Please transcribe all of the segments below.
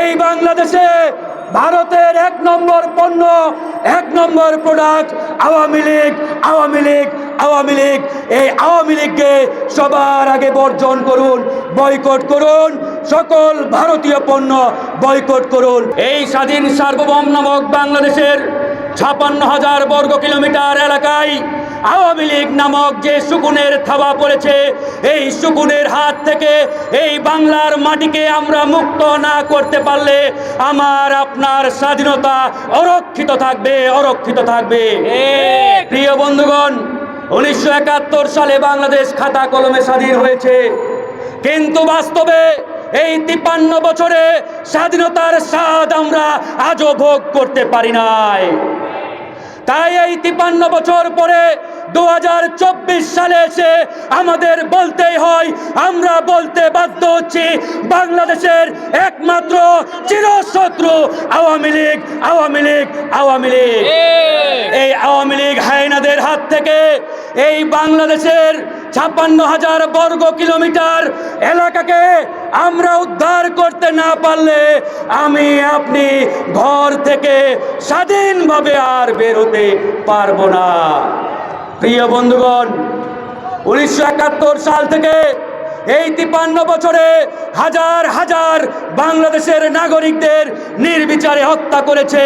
এই বাংলাদেশে ভারতের এক নম্বর পণ্য, এক নম্বর প্রোডাক্ট আওয়ামী লীগ আওয়ামী লীগ আওয়ামী লীগ। এই আওয়ামী লীগকে সবার আগে বর্জন করুন, বয়কট করুন, সকল ভারতীয় পণ্য বয়কট করুন। এই স্বাধীন সার্বভৌম নামক বাংলাদেশের ছাপান্ন হাজার বর্গ কিলোমিটার এলাকায় আওয়ামী লীগ নামক যে সুকুনের থাবা পড়েছে এই সুকুনের হাত থেকে এই বাংলার মাটিকে আমরা মুক্ত না করতে পারলে আমার আপনার স্বাধীনতা অরক্ষিত থাকবে অরক্ষিত থাকবে। প্রিয় বন্ধুগণ উনিশশো একাত্তর সালে বাংলাদেশ খাতা কলমে স্বাধীন হয়েছে। কিন্তু বাস্তবে এই তিপ্পান্ন বছরে স্বাধীনতার স্বাদ আমরা আজও ভোগ করতে পারি নাই। তাই এই তিপান্ন বছর পরে দু সালে এসে আমাদের বলতেই হয় আমরা বলতে বাধ্য হচ্ছি বাংলাদেশের একমাত্র চিরশত্রু আওয়ামী লীগ আওয়ামী লীগ আওয়ামী লীগ। এই আওয়ামী লীগ হায়নাদের হাত থেকে এই বাংলাদেশের ছাপ্পান্ন হাজার বর্গ কিলোমিটার এলাকাকে আমরা উদ্ধার করতে না পারলে আমি আপনি ঘর থেকে স্বাধীনভাবে আর বেরোতে পারব না। প্রিয় বন্ধুগণ, উনিশশো একাত্তর সাল থেকে এই তিপান্ন বছরে হাজার হাজার বাংলাদেশের নাগরিকদের নির্বিচারে হত্যা করেছে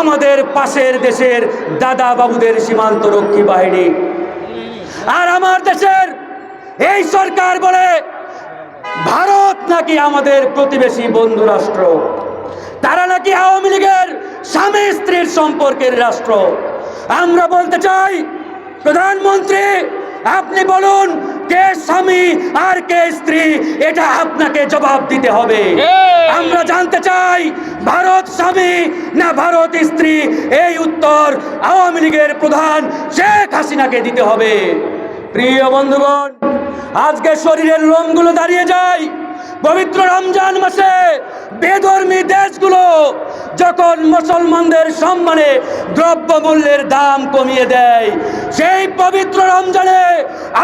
আমাদের পাশের দেশের দাদা বাবুদের সীমান্ত রক্ষী বাহিনী। আর আমার দেশের এই সরকার বলে ভারত নাকি আমাদের প্রতিবেশী বন্ধু রাষ্ট্র? তারা নাকি আওয়ামী লীগের স্বামী স্ত্রীর সম্পর্কের রাষ্ট্র? আমরা বলতে চাই প্রধানমন্ত্রী আপনি বলুন কে স্বামী আর কে স্ত্রী? এটা আপনাকে জবাব দিতে হবে। আমরা জানতে চাই ভারত স্বামী না ভারত স্ত্রী? এই উত্তর আওয়ামী লীগের প্রধান শেখ হাসিনাকে দিতে হবে। প্রিয় বন্ধুগণ আজকে শরীরের লোমগুলো দাঁড়িয়ে যায়। পবিত্র রমজান মাসে বেধর্মী দেশগুলো যখন মুসলমানদের সম্মানে দ্রব্য মূল্যের দাম কমিয়ে দেয়, সেই পবিত্র রমজানে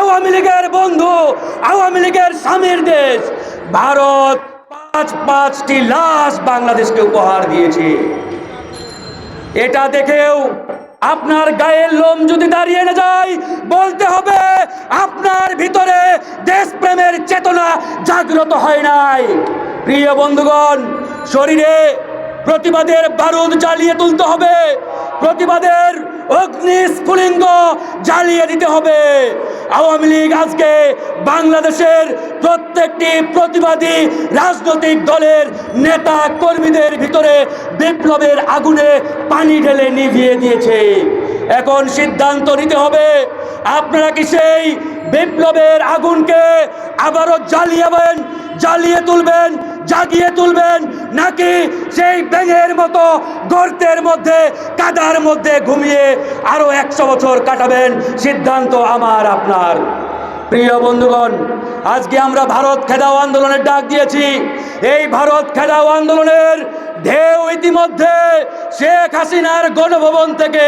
আওয়ামী লীগের বন্ধু, আওয়ামী লীগের স্বামীর দেশ ভারত পাঁচ পাঁচটি লাশ বাংলাদেশকে উপহার দিয়েছে। এটা দেখেও আপনার গায়ের লোম যদি দাঁড়িয়ে না যায়, বলতে হবে, আপনার ভিতরে দেশপ্রেমের চেতনা জাগ্রত হয় নাই। প্রিয় বন্ধুগণ, শরীরে প্রতিবাদের বারুদ জ্বালিয়ে তুলতে হবে, প্রতিবাদের অগ্নি স্ফুলিঙ্গ জ্বালিয়ে দিতে হবে। আওয়ামী লীগ আজকে বাংলাদেশের প্রত্যেকটি প্রতিবাদী রাজনৈতিক দলের নেতা কর্মীদের ভিতরে বিপ্লবের আগুনে পানি ঢেলে নিভিয়ে দিয়েছে। এখন সিদ্ধান্ত নিতে হবে, আপনারা কি সেই বিপ্লবের আগুনকে আবারও জ্বালিয়েবেন জ্বালিয়ে তুলবেন জাগিয়ে তুলবেন, নাকি সেই ব্যাঙের মতো গর্তের মধ্যে, কাদার মধ্যে ঘুমিয়ে আরও একশো বছর কাটাবেন? সিদ্ধান্ত আমার, আপনার। প্রিয় বন্ধুগণ, আজকে আমরা ভারত খেদাও আন্দোলনের ডাক দিয়েছি। এই ভারত খেদাও আন্দোলনের ঢেউ ইতিমধ্যে শেখ হাসিনার গণভবন থেকে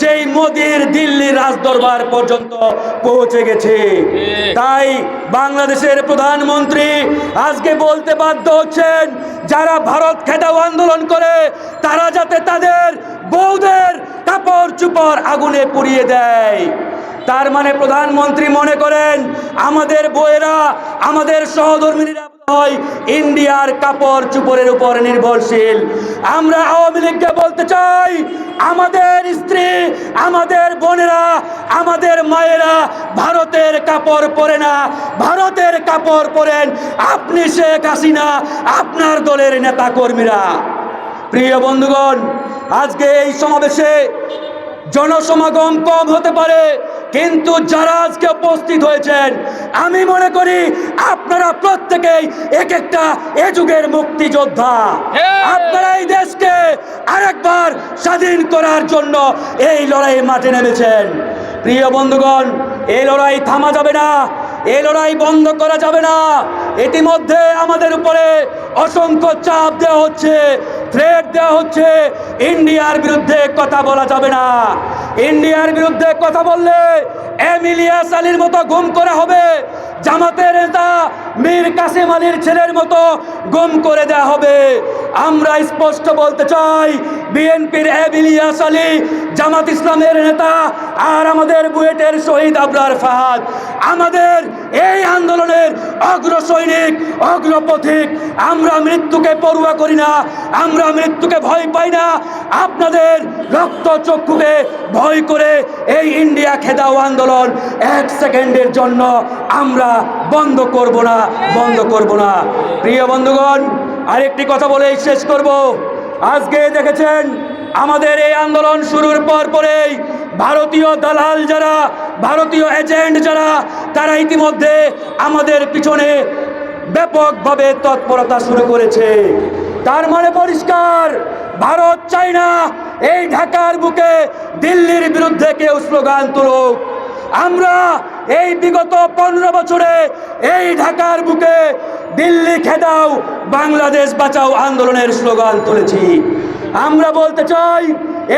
সেই মোদির দিল্লির রাজদরবার পর্যন্ত পৌঁছে গেছে। তাই বাংলাদেশের প্রধানমন্ত্রী আজকে বলতে বাধ্য হচ্ছেন যারা ভারত খেদাও আন্দোলন করে তারা যাতে তাদের বৌদের কাপড় চুপড় আগুনে পুড়িয়ে দেয়। তার মানে প্রধানমন্ত্রী মনে করেন আমাদের বইয়েরা আমাদের সহধর্মিনীরা হয়, ইন্ডিয়ার কাপড় চুপড়ের উপর নির্ভরশীল। আমরা আওয়ামী লীগকে বলতে চাই, আমাদের স্ত্রী, আমাদের বোনেরা, আমাদের মায়েরা ভারতের কাপড় পরে না, ভারতের কাপড় পরেন আপনি শেখ হাসিনা, আপনার দলের নেতা কর্মীরা প্রিয় বন্ধুগণ, আজকে এই সমাবেশে জনসমাগম কম হতে পারে কিন্তু যারা আজকে উপস্থিত হয়েছেন আমি মনে করি আপনারা প্রত্যেকেই এক একটা এ যুগের মুক্তিযোদ্ধা। আপনারা এই দেশকে আরেকবার স্বাধীন করার জন্য এই লড়াইয়ে মাঠে নেমেছেন। প্রিয় বন্ধুগণ এই লড়াই থামা যাবে না এই লড়াই বন্ধ করা যাবে না। ইতিমধ্যে আমাদের উপরে অসংখ্য চাপ দেওয়া হচ্ছে। থ্রেট দেওয়া হচ্ছে ইন্ডিয়ার বিরুদ্ধে কথা বলা যাবে না। ইন্ডিয়ার বিরুদ্ধে কথা বললে এমিলিয়াস আলীর মতো গুম করা হবে। জামাতের নেতা মীর কাসিম আলীর ছেলের মতো গুম করে দেওয়া হবে। আমরা স্পষ্ট বলতে চাই, বিএনপির এবিলিয়াস আলী, জামাত ইসলামের নেতা আর আমাদের বুয়েটের শহীদ আবরার ফাহাদ। আমাদের এই আন্দোলনের অগ্র সৈনিক অগ্রপথিক আমরা মৃত্যুকে পড়ুয়া করি না, আমরা মৃত্যুকে ভয় পাই না আপনাদের রক্ত চক্ষুকে ভয় করে এই ইন্ডিয়া খেদাও আন্দোলন এক সেকেন্ডের জন্য আমরা বন্ধ করব না, বন্ধ করব না। প্রিয় বন্ধুগণ, আরেকটি কথা বলেই শেষ করব। আজকে দেখেছেন আমাদের এই আন্দোলন শুরুর পর পরেই ভারতীয় দালাল যারা, ভারতীয় এজেন্ট যারা, তারা ইতিমধ্যে আমাদের পিছনে ব্যাপকভাবে তৎপরতা শুরু করেছে। তার মানে পরিষ্কার ভারত চাই না এই ঢাকার বুকে দিল্লির বিরুদ্ধে কেউ স্লোগান তুলুক। আমরা এই বিগত পনেরো বছরে এই ঢাকার বুকে দিল্লি খেদাও, বাংলাদেশ বাঁচাও আন্দোলনের স্লোগান তুলেছি। আমরা বলতে চাই,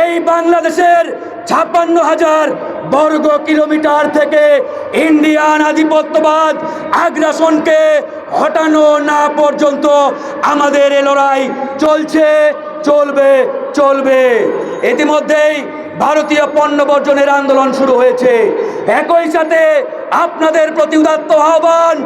এই বাংলাদেশের ছাপ্পান্ন হাজার বর্গ কিলোমিটার থেকে ইন্ডিয়ান আধিপত্যবাদ আগ্রাসনকে হটানো না পর্যন্ত আমাদের এ লড়াই চলছে। চলবে চলবে। ইতিমধ্যেই ভারতীয় পণ্য বর্জনের আন্দোলন শুরু হয়েছে। একই সাথে আপনাদের প্রতি উদাত্ত আহ্বান।